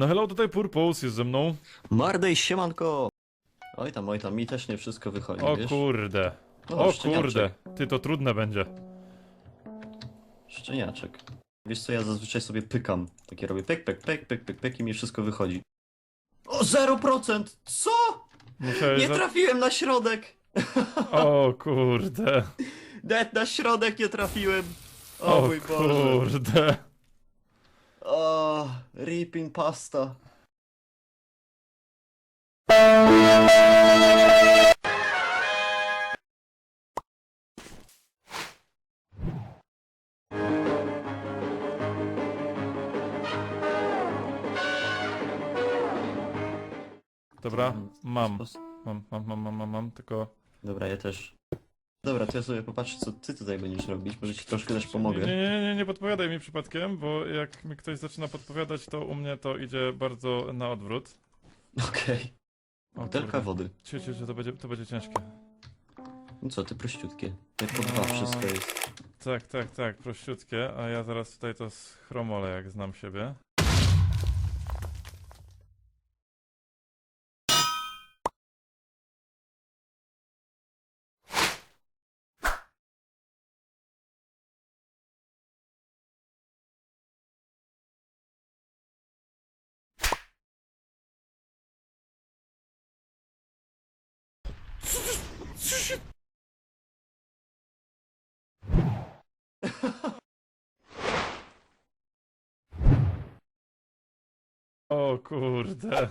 No hello, tutaj Purpose jest ze mną. Mardej, siemanko! Oj tam, oj tam, mi też nie wszystko wychodzi, O wiesz? kurde. O, O szczeniaczek. kurde. Ty, to trudne będzie. Szczeniaczek. Wiesz co, ja zazwyczaj sobie pykam. Takie robię pyk, pyk, pyk, pyk, pyk, pyk i mi wszystko wychodzi. O, 0%! Co? Nie trafiłem na środek! O kurde. Net na środek nie trafiłem! O, O mój Boże! kurde. Ripping pasta. Dobra, mam. Mam, mam, mam, mam, mam, mam, tylko... Dobra, ja też. Dobra, to ja sobie popatrzę, co ty tutaj będziesz robić. Może ci troszkę też Nie, pomogę. nie, nie, nie, nie podpowiadaj mi przypadkiem, bo jak mi ktoś zaczyna podpowiadać, to u mnie to idzie bardzo na odwrót. Okej. O Butelka kurde. wody. Cie, cie, cie, to będzie, to będzie ciężkie. No co, ty prościutkie. Jak po dwa wszystko jest. Tak, tak, tak, prościutkie, a ja zaraz tutaj to schromolę, jak znam siebie. O kurde.